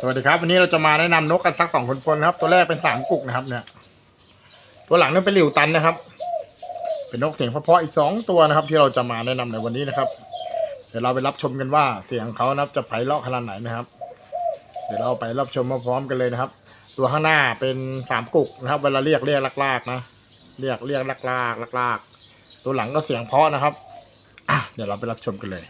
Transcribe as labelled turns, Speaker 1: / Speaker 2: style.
Speaker 1: สวัสดีครับ วันนี้เราจะมาแนะนำนกกันสักสองคนคนครับ ตัวแรกเป็นสามกุกนะครับ เนี่ย ตัวหลังนี่เป็นหลิวตันนะครับ เป็นนกเสียงเพราะๆอีกสองตัวนะครับ ที่เราจะมาแนะนำในวันนี้นะครับ เดี๋ยวเราไปรับชมกันว่าเสียงเขานะครับจะไพเราะขนาดไหนนะครับ เดี๋ยวเราไปรับชมมาพร้อมกันเลยนะครับ ตัวข้างหน้าเป็นสามกุกนะครับเวลาเรียกเรียกลากๆนะเรียกเรียกลากๆลากๆตัวหลังก็เสียงเพราะนะครับอะเดี๋ยวเราไปรับชมกันเลย